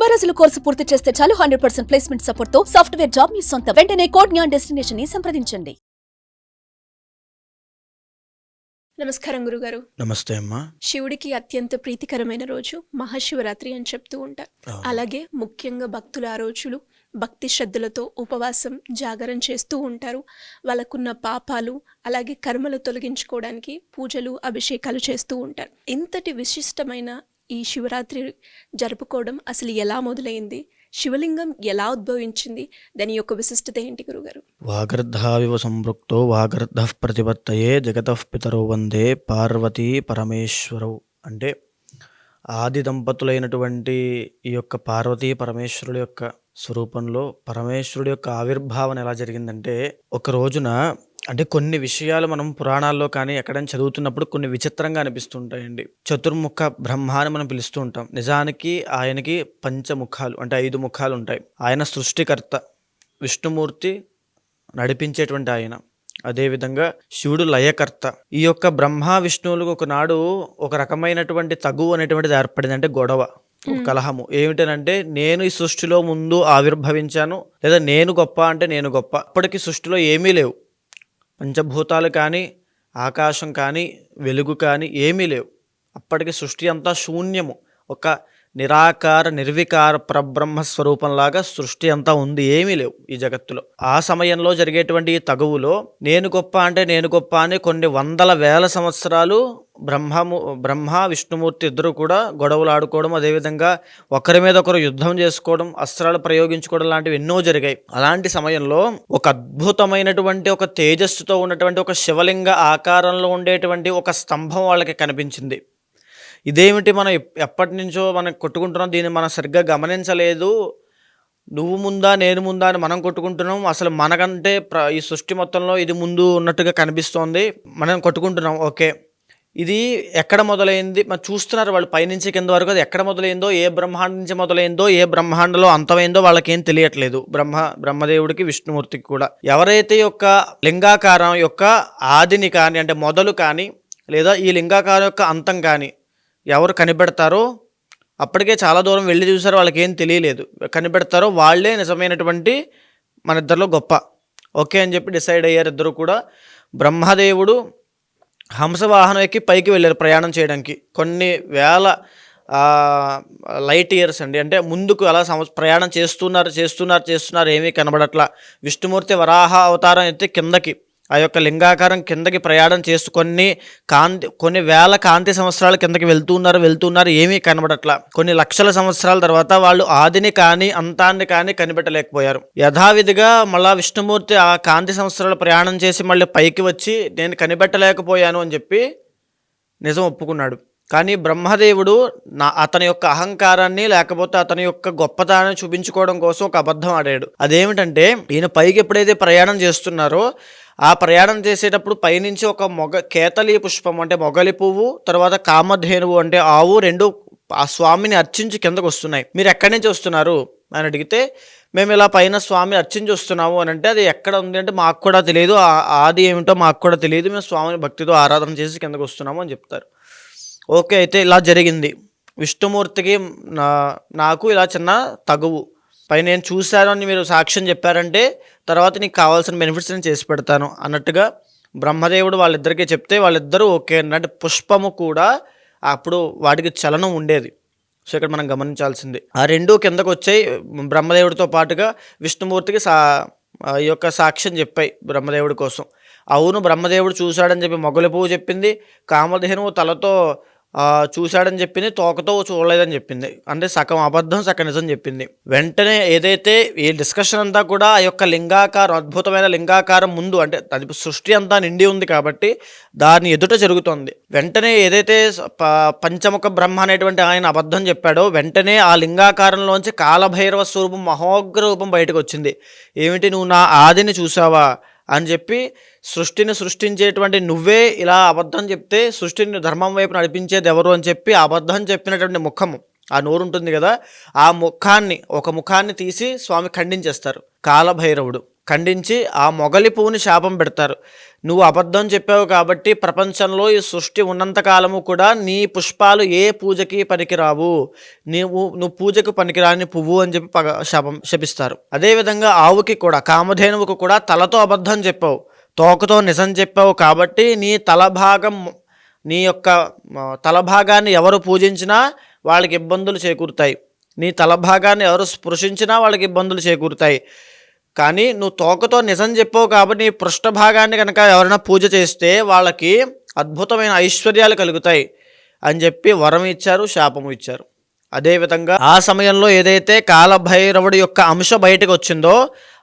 తొంభై రోజుల కోర్సు పూర్తి చేస్తే చాలు హండ్రెడ్ పర్సెంట్ ప్లేస్మెంట్ సపోర్ట్తో సాఫ్ట్వేర్ జాబ్ మీ సొంతం. వెంటనే కోడ్ జ్ఞాన్ డెస్టినేషన్ని సంప్రదించండి. నమస్కారం గురుగారు. నమస్తే అమ్మా. శివుడికి అత్యంత ప్రీతికరమైన రోజు మహాశివరాత్రి అని చెప్తూ ఉంటారు. అలాగే ముఖ్యంగా భక్తులు ఆ రోజులు భక్తి శ్రద్ధలతో ఉపవాసం జాగరం చేస్తూ ఉంటారు. వాళ్ళకున్న పాపాలు అలాగే కర్మలు తొలగించుకోవడానికి పూజలు అభిషేకాలు చేస్తూ ఉంటారు. ఇంతటి విశిష్టమైన ఈ శివరాత్రి జరుపుకోవడం అసలు ఎలా మొదలైంది? శివలింగం ఎలా ఉద్భవించింది? దాని యొక్క విశిష్టత ఏంటి గురుగారు? వాగర్ధావివ సంపృక్తో వాగర్ధ ప్రతిపత్తయే జగతః పితరో వందే పార్వతీ పరమేశ్వరవు అంటే ఆది దంపతులైనటువంటి ఈ యొక్క పార్వతీ పరమేశ్వరుడు యొక్క స్వరూపంలో పరమేశ్వరుడు యొక్క ఆవిర్భావన ఎలా జరిగిందంటే ఒక రోజున అంటే కొన్ని విషయాలు మనం పురాణాల్లో కానీ ఎక్కడైనా చదువుతున్నప్పుడు కొన్ని విచిత్రంగా అనిపిస్తుంటాయండి. చతుర్ముఖ బ్రహ్మ అని మనం పిలుస్తూ ఉంటాం. నిజానికి ఆయనకి పంచముఖాలు అంటే ఐదు ముఖాలు ఉంటాయి. ఆయన సృష్టికర్త విష్ణుమూర్తి నడిపించేటువంటి ఆయన. అదేవిధంగా శివుడు లయకర్త. ఈ యొక్క బ్రహ్మ విష్ణువులకు ఒకనాడు ఒక రకమైనటువంటి తగు అనేటువంటిది ఏర్పడింది అంటే గొడవ ఒక కలహము. ఏమిటనంటే నేను ఈ సృష్టిలో ముందు ఆవిర్భవించాను లేదా నేను గొప్ప అంటే నేను గొప్ప. అప్పటికి సృష్టిలో ఏమీ లేవు. పంచభూతాలు కానీ ఆకాశం కానీ వెలుగు కానీ ఏమీ లేవు. అప్పటికి సృష్టి అంతా శూన్యము. ఒక నిరాకార నిర్వికార ప్రబ్రహ్మ స్వరూపంలాగా సృష్టి అంతా ఉంది ఏమీ లేవు ఈ జగత్తులో. ఆ సమయంలో జరిగేటువంటి ఈ తగువులో నేను గొప్ప అంటే నేను గొప్ప అని కొన్ని వందల వేల సంవత్సరాలు బ్రహ్మము బ్రహ్మ విష్ణుమూర్తి ఇద్దరు కూడా గొడవలు ఆడుకోవడం అదేవిధంగా ఒకరి మీద ఒకరు యుద్ధం చేసుకోవడం అస్త్రాలు ప్రయోగించుకోవడం లాంటివి ఎన్నో జరిగాయి. అలాంటి సమయంలో ఒక అద్భుతమైనటువంటి ఒక తేజస్సుతో ఉన్నటువంటి ఒక శివలింగ ఆకారంలో ఉండేటువంటి ఒక స్తంభం వాళ్ళకి కనిపించింది. ఇదేమిటి మనం ఎప్పటి నుంచో మనం కొట్టుకుంటున్నాం? దీన్ని మనం సరిగ్గా గమనించలేదు. నువ్వు ముందా నేను ముందా అని మనం కొట్టుకుంటున్నాం. అసలు మనకంటే ప్ర ఈ సృష్టి మొత్తంలో ఇది ముందు ఉన్నట్టుగా కనిపిస్తోంది. మనం కొట్టుకుంటున్నాం. ఓకే. ఇది ఎక్కడ మొదలైంది? మరి చూస్తున్నారు వాళ్ళు పైనుంచి కింద వరకు. అది ఎక్కడ మొదలైందో ఏ బ్రహ్మాండం నుంచి మొదలైందో ఏ బ్రహ్మాండలో అంతమైందో వాళ్ళకేం తెలియట్లేదు. బ్రహ్మ బ్రహ్మదేవుడికి విష్ణుమూర్తికి కూడా. ఎవరైతే యొక్క లింగాకారం యొక్క ఆదిని కానీ అంటే మొదలు కానీ లేదా ఈ లింగాకారం యొక్క అంతం కానీ ఎవరు కనిపెడతారో అప్పటికే చాలా దూరం వెళ్ళి చూసారో వాళ్ళకి ఏం తెలియలేదు. కనిపెడతారో వాళ్ళే నిజమైనటువంటి మన ఇద్దరిలో గొప్ప. ఓకే అని చెప్పి డిసైడ్ అయ్యారు ఇద్దరు కూడా. బ్రహ్మదేవుడు హంసవాహనం ఎక్కి పైకి వెళ్ళారు ప్రయాణం చేయడానికి. కొన్ని వేల లైట్ ఇయర్స్ అండి. అంటే ముందుకు అలా సంవ ప్రయాణం చేస్తున్నారు చేస్తున్నారు చేస్తున్నారు ఏమీ కనబడట్లా. విష్ణుమూర్తి వరాహ అవతారం అయితే కిందకి ఆ యొక్క లింగాకారం కిందకి ప్రయాణం చేసుకొని కాంతి కొన్ని వేల కాంతి సంవత్సరాల కిందకి వెళ్తున్నారు వెళ్తున్నారు ఏమీ కనబడట్లా. కొన్ని లక్షల సంవత్సరాల తర్వాత వాళ్ళు ఆదిని కానీ అంతాన్ని కానీ కనిపెట్టలేకపోయారు. యథావిధిగా మళ్ళా విష్ణుమూర్తి ఆ కాంతి సంవత్సరాలు ప్రయాణం చేసి మళ్ళీ పైకి వచ్చి నేను కనిపెట్టలేకపోయాను అని చెప్పి నిజం ఒప్పుకున్నాడు. కానీ బ్రహ్మదేవుడు నా అతని యొక్క అహంకారాన్ని లేకపోతే అతని యొక్క గొప్పతనాన్ని చూపించుకోవడం కోసం ఒక అబద్ధం ఆడాడు. అదేమిటంటే ఈయన పైకి ఎప్పుడైతే ప్రయాణం చేస్తున్నారో ఆ ప్రయాణం చేసేటప్పుడు పైనుంచి ఒక మొగ కేతలి పుష్పం అంటే మొగలి పువ్వు తర్వాత కామధేనువు అంటే ఆవు రెండు ఆ స్వామిని అర్చించి కిందకు వస్తున్నాయి. మీరు ఎక్కడి నుంచి వస్తున్నారు? అని అడిగితే మేము ఇలా పైన స్వామిని అర్చించి వస్తున్నాము అని అంటే అది ఎక్కడ ఉంది అంటే మాకు కూడా తెలియదు ఆ- ఆది ఏమిటో మాకు కూడా తెలియదు మేము స్వామిని భక్తితో ఆరాధన చేసి కిందకు వస్తున్నాము అని చెప్తారు. ఓకే అయితే ఇలా జరిగింది. విష్ణుమూర్తికి నా నాకు ఇలా చిన్న తగువు. పై నేను చూశాను అని మీరు సాక్ష్యం చెప్పారంటే తర్వాత నీకు కావాల్సిన బెనిఫిట్స్ నేను చేసి పెడతాను అన్నట్టుగా బ్రహ్మదేవుడు వాళ్ళిద్దరికీ చెప్తే వాళ్ళిద్దరూ ఓకే అన్నట్టు పుష్పము కూడా అప్పుడు వాటికి చలనం ఉండేది. సో ఇక్కడ మనం గమనించాల్సింది. ఆ రెండు కిందకు వచ్చాయి. బ్రహ్మదేవుడితో పాటుగా విష్ణుమూర్తికి సా ఆ యొక్క సాక్ష్యం చెప్పాయి బ్రహ్మదేవుడి కోసం. అవును బ్రహ్మదేవుడు చూశాడని చెప్పి మొగలి పువ్వు చెప్పింది. కామధేనువు తలతో చూశాడని చెప్పింది తోకతో చూడలేదని చెప్పింది. అంటే సగం అబద్ధం సగం నిజం చెప్పింది. వెంటనే ఏదైతే ఈ డిస్కషన్ అంతా కూడా ఆ యొక్క లింగాకారం అద్భుతమైన లింగాకారం ముందు అంటే అది సృష్టి అంతా నిండి ఉంది కాబట్టి దాని ఎదుట జరుగుతోంది. వెంటనే ఏదైతే ప- పంచముఖ బ్రహ్మ అనేటువంటి ఆయన అబద్ధం చెప్పాడో వెంటనే ఆ లింగాకారంలోంచి కాలభైరవ స్వరూపం మహోగ్ర రూపం బయటకు వచ్చింది. ఏమిటి నువ్వు నా ఆదిని చూసావా అని చెప్పి సృష్టిని సృష్టించేటువంటి నువ్వే ఇలా అబద్ధం చెప్తే సృష్టిని ధర్మం వైపు నడిపించేది ఎవరు అని చెప్పి అబద్ధం చెప్పినటువంటి ముఖము. ఆ నోరు ఉంటుంది కదా ఆ ముఖాన్ని ఒక ముఖాన్ని తీసి స్వామి ఖండించేస్తారు. కాలభైరవుడు. ఖండించి ఆ మొగలి పువ్వుని శాపం పెడతారు. నువ్వు అబద్ధం చెప్పావు కాబట్టి ప్రపంచంలో ఈ సృష్టి ఉన్నంత కాలము కూడా నీ పుష్పాలు ఏ పూజకి పనికిరావు. నీవు నువ్వు పూజకు పనికిరాని పువ్వు అని చెప్పి పగ శాపం శపిస్తారు. అదేవిధంగా ఆవుకి కూడా కామధేనువుకు కూడా తలతో అబద్ధం చెప్పావు. తోకతో నిజం చెప్పావు కాబట్టి నీ తల భాగం నీ యొక్క తలభాగాన్ని తల భాగాన్ని ఎవరు పూజించినా వాళ్ళకి ఇబ్బందులు చేకూరుతాయి. నీ తల భాగాన్ని ఎవరు స్పృశించినా వాళ్ళకి ఇబ్బందులు చేకూరుతాయి. కానీ నువ్వు తోకతో నిజం చెప్పావు కాబట్టి నీ పృష్ఠభాగాన్ని కనుక ఎవరైనా పూజ చేస్తే వాళ్ళకి అద్భుతమైన ఐశ్వర్యాలు కలుగుతాయి అని చెప్పి వరం ఇచ్చారు శాపము ఇచ్చారు. అదేవిధంగా ఆ సమయంలో ఏదైతే కాలభైరవుడి యొక్క అంశ బయటకు వచ్చిందో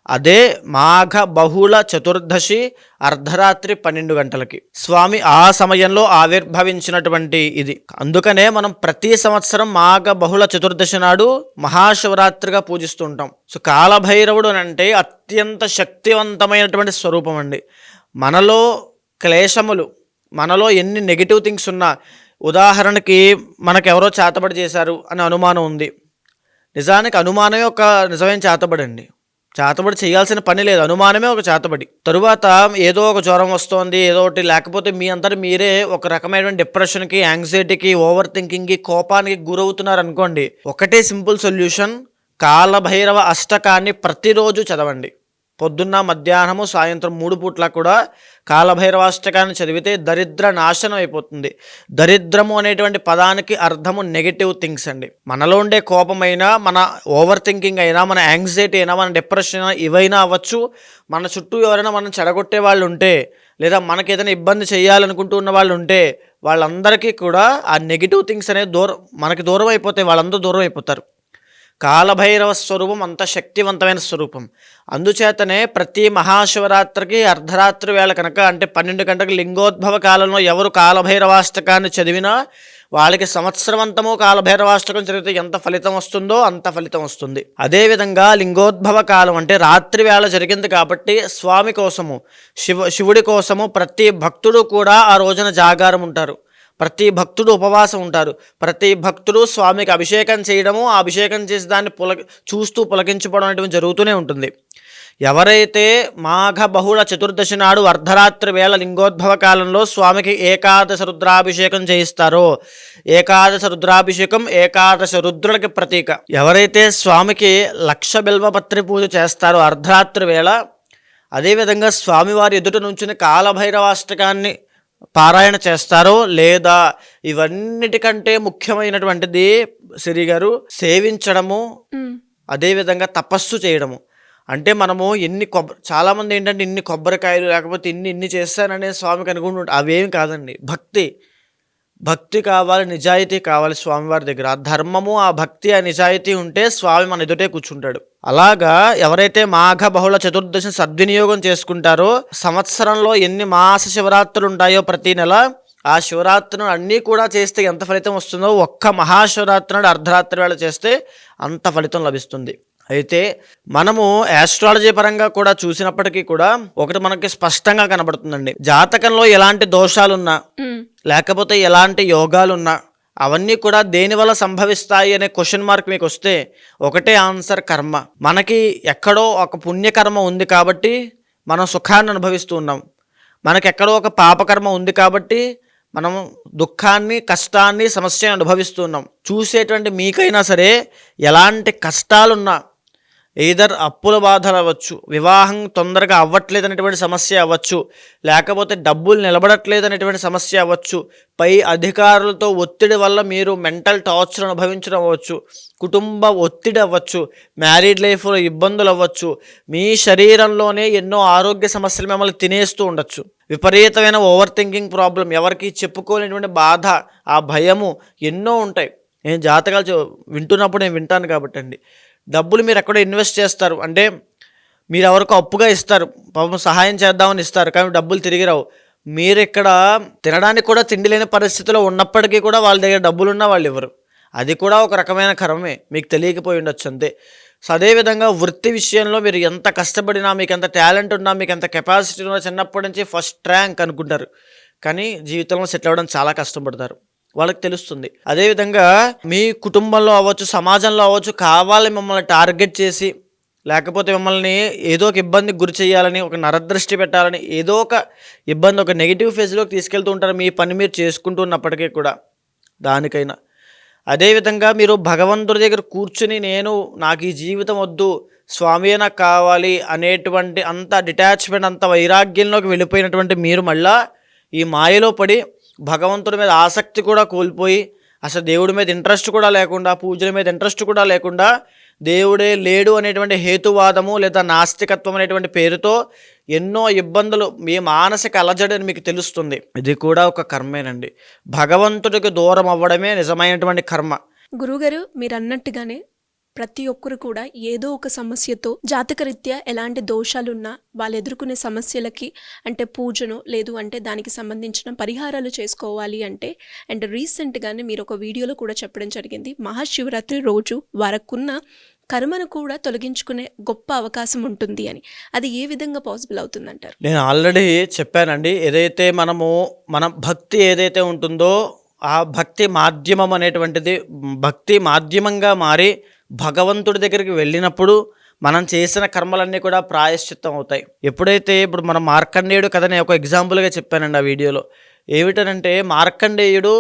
అదే మాఘ బహుళ చతుర్దశి అర్ధరాత్రి పన్నెండు గంటలకి. స్వామి ఆ సమయంలో ఆవిర్భవించినటువంటి ఇది. అందుకనే మనం ప్రతి సంవత్సరం మాఘ బహుళ చతుర్దశి నాడు మహాశివరాత్రిగా పూజిస్తూ ఉంటాం. సో కాలభైరవుడు అంటే అత్యంత శక్తివంతమైనటువంటి స్వరూపం అండి. మనలో క్లేశములు మనలో ఎన్ని నెగిటివ్ థింగ్స్ ఉన్నా ఉదాహరణకి మనకు ఎవరో చేతబడి చేశారు అని అనుమానం ఉంది. నిజానికి అనుమానమే ఒక నిజమైన చేతబడండి. చేతబడి చేయాల్సిన పని లేదు. అనుమానమే ఒక చేతబడి. తరువాత ఏదో ఒక జ్వరం వస్తోంది ఏదో ఒకటి. లేకపోతే మీ అంతటి మీరే ఒక రకమైనటువంటి డిప్రెషన్కి యాంగ్జైటీకి ఓవర్ థింకింగ్కి కోపానికి గురవుతున్నారు అనుకోండి ఒకటే సింపుల్ సొల్యూషన్ కాలభైరవ అష్టకాన్ని ప్రతిరోజు చదవండి. పొద్దున్న మధ్యాహ్నము సాయంత్రం మూడు పూట్ల కూడా కాలభైరవాష్టకాన్ని చదివితే దరిద్ర నాశనం అయిపోతుంది. దరిద్రము అనేటువంటి పదానికి అర్థము నెగిటివ్ థింగ్స్ అండి. మనలో ఉండే కోపమైనా మన ఓవర్ థింకింగ్ అయినా మన యాంగ్జైటీ అయినా మన డిప్రెషన్ అయినా ఇవైనా అవ్వచ్చు. మన చుట్టూ ఎవరైనా మనం చెడగొట్టే వాళ్ళు ఉంటే లేదా మనకి ఏదైనా ఇబ్బంది చేయాలనుకుంటూ ఉన్న వాళ్ళు ఉంటే వాళ్ళందరికీ కూడా ఆ నెగిటివ్ థింగ్స్ అనేది దూరం మనకి దూరం అయిపోతే వాళ్ళందరూ దూరం అయిపోతారు. కాలభైరవ స్వరూపం అంత శక్తివంతమైన స్వరూపం. అందుచేతనే ప్రతి మహాశివరాత్రికి అర్ధరాత్రి వేళ కనుక అంటే పన్నెండు గంటలకు లింగోద్భవ కాలంలో ఎవరు కాలభైరవాష్టకాన్ని చదివినా వాళ్ళకి సంవత్సరవంతము కాలభైరవాష్టకం చదివితే ఎంత ఫలితం వస్తుందో అంత ఫలితం వస్తుంది. అదేవిధంగా లింగోద్భవ కాలం అంటే రాత్రి వేళ జరిగింది కాబట్టి స్వామి కోసము శివ శివుడి కోసము ప్రతి భక్తుడు కూడా ఆ రోజున జాగారం ఉంటారు ప్రతి భక్తుడు ఉపవాసం ఉంటారు. ప్రతి భక్తుడు స్వామికి అభిషేకం చేయడము ఆ అభిషేకం చేసి దాన్ని పుల చూస్తూ పులకించుకోవడం అనేటువంటి జరుగుతూనే ఉంటుంది. ఎవరైతే మాఘ బహుళ చతుర్దశి నాడు అర్ధరాత్రి వేళ లింగోద్భవ కాలంలో స్వామికి ఏకాదశ రుద్రాభిషేకం చేయిస్తారో ఏకాదశ రుద్రాభిషేకం ఏకాదశ రుద్రులకి ప్రతీక. ఎవరైతే స్వామికి లక్ష బిల్వపత్రి పూజ చేస్తారో అర్ధరాత్రి వేళ అదేవిధంగా స్వామివారి ఎదుట నుంచుని కాలభైరవాష్టకాన్ని పారాయణ చేస్తారో లేదా ఇవన్నిటికంటే ముఖ్యమైనటువంటిది సిరి గారు సేవించడము అదేవిధంగా తపస్సు చేయడము. అంటే మనము ఎన్ని కొబ్బరి చాలామంది ఏంటంటే ఇన్ని కొబ్బరికాయలు లేకపోతే ఇన్ని ఇన్ని చేస్తాననే స్వామికి అనుకుంటుంటే అవేం కాదండి. భక్తి. భక్తి కావాలి నిజాయితీ కావాలి స్వామివారి దగ్గర. ఆ ధర్మము ఆ భక్తి ఆ నిజాయితీ ఉంటే స్వామి మన ఎదుటే కూర్చుంటాడు. అలాగా ఎవరైతే మాఘ బహుళ చతుర్దశి సద్వినియోగం చేసుకుంటారో సంవత్సరంలో ఎన్ని మాస శివరాత్రులు ఉంటాయో ప్రతి నెల ఆ శివరాత్రులు అన్నీ కూడా చేస్తే ఎంత ఫలితం వస్తుందో ఒక్క మహాశివరాత్రి నాడు అర్ధరాత్రి వేళ చేస్తే అంత ఫలితం లభిస్తుంది. అయితే మనము ఆస్ట్రాలజీ పరంగా కూడా చూసినప్పటికీ కూడా ఒకటి మనకి స్పష్టంగా కనబడుతుందండి. జాతకంలో ఎలాంటి దోషాలున్నా లేకపోతే ఎలాంటి యోగాలున్నా అవన్నీ కూడా దేని వల్ల సంభవిస్తాయి అనే క్వశ్చన్ మార్క్ మీకు వస్తే ఒకటే ఆన్సర్ కర్మ. మనకి ఎక్కడో ఒక పుణ్యకర్మ ఉంది కాబట్టి మనం సుఖాన్ని అనుభవిస్తూ ఉన్నాం. మనకి ఎక్కడో ఒక పాపకర్మ ఉంది కాబట్టి మనం దుఃఖాన్ని కష్టాన్ని సమస్యని అనుభవిస్తూ ఉన్నాం. చూసేటువంటి మీకైనా సరే ఎలాంటి కష్టాలున్నా ఎయిదర్ అప్పుల బాధలు అవ్వచ్చు వివాహం తొందరగా అవ్వట్లేదు అనేటువంటి సమస్య అవ్వచ్చు లేకపోతే డబ్బులు నిలబడట్లేదు అనేటువంటి సమస్య అవ్వచ్చు పై అధికారులతో ఒత్తిడి వల్ల మీరు మెంటల్ టార్చర్ అనుభవించడం అవ్వచ్చు కుటుంబ ఒత్తిడి అవ్వచ్చు మ్యారీడ్ లైఫ్లో ఇబ్బందులు అవ్వచ్చు మీ శరీరంలోనే ఎన్నో ఆరోగ్య సమస్యలు మిమ్మల్ని తినేస్తూ ఉండొచ్చు. విపరీతమైన ఓవర్ థింకింగ్ ప్రాబ్లం ఎవరికి చెప్పుకోలేనటువంటి బాధ ఆ భయము ఎన్నో ఉంటాయి. నేను జాతకాలు వింటున్నప్పుడు నేను వింటాను కాబట్టి అండి. డబ్బులు మీరు ఎక్కడో ఇన్వెస్ట్ చేస్తారు. అంటే మీరు ఎవరికో అప్పుగా ఇస్తారు. పాపం సహాయం చేద్దామని ఇస్తారు. కానీ డబ్బులు తిరిగి రావు. మీరు ఇక్కడ తినడానికి కూడా తిండి లేని పరిస్థితిలో ఉన్నప్పటికీ కూడా వాళ్ళ దగ్గర డబ్బులు ఉన్నా వాళ్ళు ఇవ్వరు. అది కూడా ఒక రకమైన కర్మే. మీకు తెలియకపోయి ఉండొచ్చు అంతే. సో అదేవిధంగా వృత్తి విషయంలో మీరు ఎంత కష్టపడినా మీకు ఎంత టాలెంట్ ఉన్నా మీకు ఎంత కెపాసిటీ ఉన్నా చిన్నప్పటి నుంచి ఫస్ట్ ర్యాంక్ అనుకుంటారు. కానీ జీవితంలో సెటిల్ అవ్వడం చాలా కష్టపడతారు. వాళ్ళకి తెలుస్తుంది. అదేవిధంగా మీ కుటుంబంలో అవ్వచ్చు సమాజంలో అవ్వచ్చు కావాలి మిమ్మల్ని టార్గెట్ చేసి లేకపోతే మిమ్మల్ని ఏదో ఒక ఇబ్బందికి గురి చేయాలని ఒక నరదృష్టి పెట్టాలని ఏదో ఒక ఇబ్బంది ఒక నెగిటివ్ ఫేజ్లోకి తీసుకెళ్తూ ఉంటారు. మీ పని మీరు చేసుకుంటూ ఉన్నప్పటికీ కూడా దానికైనా. అదేవిధంగా మీరు భగవంతుడి దగ్గర కూర్చుని నేను నాకు ఈ జీవితం వద్దు స్వామి నాకు కావాలి అనేటువంటి అంత డిటాచ్మెంట్ అంత వైరాగ్యంలోకి వెళ్ళిపోయినటువంటి మీరు మళ్ళా ఈ మాయలో పడి భగవంతుడి మీద ఆసక్తి కూడా కోల్పోయి అసలు దేవుడి మీద ఇంట్రెస్ట్ కూడా లేకుండా పూజల మీద ఇంట్రెస్ట్ కూడా లేకుండా దేవుడే లేడు అనేటువంటి హేతువాదము లేదా నాస్తికత్వం అనేటువంటి పేరుతో ఎన్నో ఇబ్బందులు మీ మానసిక అలజడి అని మీకు తెలుస్తుంది. ఇది కూడా ఒక కర్మేనండి. భగవంతుడికి దూరం అవ్వడమే నిజమైనటువంటి కర్మ. గురుగారు మీరు అన్నట్టుగానే ప్రతి ఒక్కరు కూడా ఏదో ఒక సమస్యతో జాతకరీత్యా ఎలాంటి దోషాలున్నా వాళ్ళు ఎదుర్కొనే సమస్యలకి అంటే పూజను లేదు అంటే దానికి సంబంధించిన పరిహారాలు చేసుకోవాలి అంటే అండ్ రీసెంట్గానే మీరు ఒక వీడియోలో కూడా చెప్పడం జరిగింది. మహాశివరాత్రి రోజు వారకున్న కర్మను కూడా తొలగించుకునే గొప్ప అవకాశం ఉంటుంది అని. అది ఏ విధంగా పాసిబుల్ అవుతుందంటారు? నేను ఆల్రెడీ చెప్పానండి. ఏదైతే మనము మన భక్తి ఏదైతే ఉంటుందో ఆ భక్తి మాధ్యమం అనేటువంటిది భక్తి మాధ్యమంగా మారి భగవంతుడి దగ్గరికి వెళ్ళినప్పుడు మనం చేసిన కర్మలన్నీ కూడా ప్రాయశ్చిత్తం అవుతాయి. ఎప్పుడైతే ఇప్పుడు మనం మార్కండేయుడు కథ నేను ఒక ఎగ్జాంపుల్గా చెప్పానండి ఆ వీడియోలో. ఏమిటనంటే మార్కండేయుడు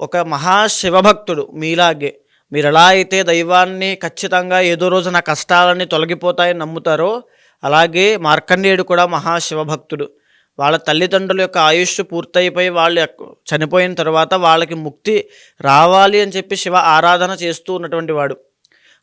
ఒక మహాశివభక్తుడు మీలాగే. మీరు ఎలా అయితే దైవాన్ని ఖచ్చితంగా ఏదో రోజు నా కష్టాలన్నీ తొలగిపోతాయని నమ్ముతారో అలాగే మార్కండేయుడు కూడా మహాశివభక్తుడు. వాళ్ళ తల్లిదండ్రుల యొక్క ఆయుష్ పూర్తయిపోయి వాళ్ళు చనిపోయిన తర్వాత వాళ్ళకి ముక్తి రావాలి అని చెప్పి శివ ఆరాధన చేస్తూ ఉన్నటువంటి వాడు.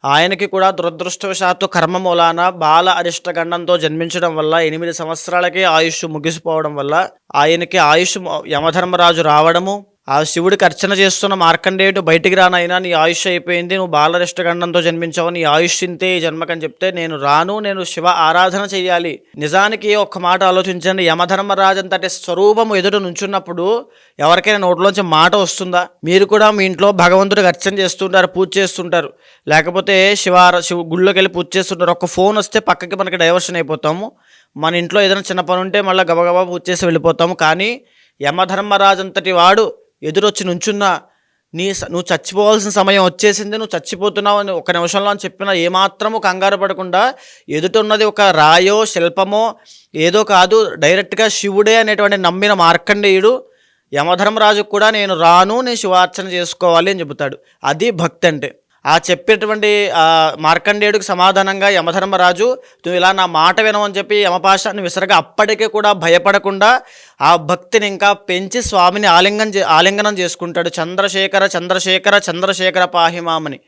ఆయనకి కూడా దురదృష్టవశాత్తు కర్మ మూలాన బాల అరిష్ట గండంతో జన్మించడం వల్ల ఎనిమిది సంవత్సరాలకే ఆయుష్ ముగిసిపోవడం వల్ల ఆయనకి ఆయుష్ యమధర్మరాజు రావడము ఆ శివుడికి అర్చన చేస్తున్న మార్కండేయుడు బయటికి రానైనా నీ ఆయుష్ అయిపోయింది నువ్వు బాలరిష్ట గండంతో జన్మించావు నీ ఆయుష్ ఇంతే ఈ జన్మకని చెప్తే నేను రాను నేను శివ ఆరాధన చేయాలి. నిజానికి ఒక్క మాట ఆలోచించండి యమధర్మరాజంతటి స్వరూపము ఎదుట నుంచున్నప్పుడు ఎవరికైనా నోట్లోంచి మాట వస్తుందా? మీరు కూడా మీ ఇంట్లో భగవంతుడికి అర్చన చేస్తుంటారు పూజ చేస్తుంటారు. లేకపోతే శివ శివ గుళ్ళోకి వెళ్ళి పూజ చేస్తుంటారు. ఒక ఫోన్ వస్తే పక్కకి మనకి డైవర్షన్ అయిపోతాము. మన ఇంట్లో ఏదైనా చిన్న పని ఉంటే మళ్ళీ గబగబా పూజ చేసి వెళ్ళిపోతాము. కానీ యమధర్మరాజంతటి వాడు ఎదురొచ్చి నుంచున్నా నీ స- నువ్వు చచ్చిపోవాల్సిన సమయం వచ్చేసింది నువ్వు చచ్చిపోతున్నావు అని ఒక నిమిషంలో అని చెప్పినా ఏమాత్రము కంగారు పడకుండా ఎదుట ఉన్నది ఒక రాయో శిల్పమో ఏదో కాదు డైరెక్ట్గా శివుడే అనేటువంటి నమ్మిన మార్కండేయుడు యమధర్మరాజుకు కూడా నేను రాను నేను శివార్చన చేసుకోవాలి అని చెబుతాడు. అది భక్తి అంటే ఆ చెప్పేటువంటి మార్కండేయుడికి సమాధానంగా యమధర్మరాజు నువ్వు ఇలా నా మాట వినవని చెప్పి యమపాశాన్ని విసరగా అప్పటికే కూడా భయపడకుండా ఆ భక్తిని ఇంకా పెంచి స్వామిని ఆలింగనం చే ఆలింగనం చేసుకుంటాడు. చంద్రశేఖర చంద్రశేఖర చంద్రశేఖర పాహిమామని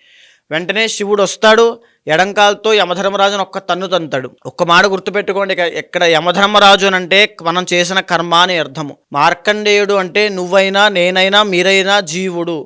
వెంటనే శివుడు వస్తాడు ఎడంకాలతో యమధర్మరాజును ఒక్క తన్ను తంతాడు. ఒక్క మాట గుర్తుపెట్టుకోండి ఇక్కడ యమధర్మరాజు అని అంటే మనం చేసిన కర్మ అని అర్థము. మార్కండేయుడు అంటే నువ్వైనా నేనైనా మీరైనా జీవుడు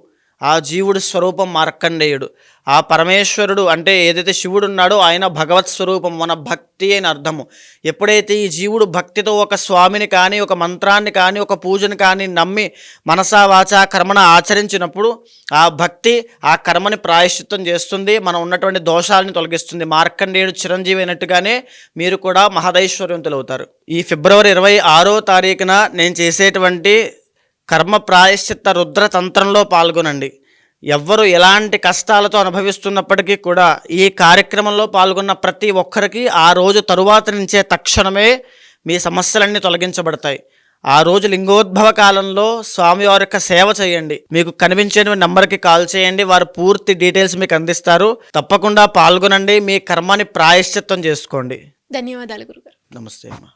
ఆ జీవుడి స్వరూపం మార్కండేయుడు. ఆ పరమేశ్వరుడు అంటే ఏదైతే శివుడు ఉన్నాడో ఆయన భగవత్ స్వరూపం మన భక్తి అని అర్థము. ఎప్పుడైతే ఈ జీవుడు భక్తితో ఒక స్వామిని కానీ ఒక మంత్రాన్ని కానీ ఒక పూజని కానీ నమ్మి మనసా వాచ కర్మను ఆచరించినప్పుడు ఆ భక్తి ఆ కర్మని ప్రాయశ్చిత్తం చేస్తుంది మనం ఉన్నటువంటి దోషాలని తొలగిస్తుంది. మార్కండేయుడు చిరంజీవి అయినట్టుగానే మీరు కూడా మహదైశ్వర్యంతులు అవుతారు ఈ ఫిబ్రవరి ఇరవై ఆరో తారీఖున నేను చేసేటువంటి కర్మ ప్రాయశ్చిత్త రుద్ర తంత్రంలో పాల్గొనండి. ఎవ్వరు ఎలాంటి కష్టాలతో అనుభవిస్తున్నప్పటికీ కూడా ఈ కార్యక్రమంలో పాల్గొన్న ప్రతి ఒక్కరికి ఆ రోజు తరువాత నుంచే తక్షణమే మీ సమస్యలన్నీ తొలగించబడతాయి. ఆ రోజు లింగోద్భవ కాలంలో స్వామివారి యొక్క సేవ చేయండి. మీకు కనిపించే నెంబర్కి కాల్ చేయండి. వారు పూర్తి డీటెయిల్స్ మీకు అందిస్తారు. తప్పకుండా పాల్గొనండి. మీ కర్మని ప్రాయశ్చిత్తం చేసుకోండి. ధన్యవాదాలు గురుగారు. నమస్తే అమ్మా.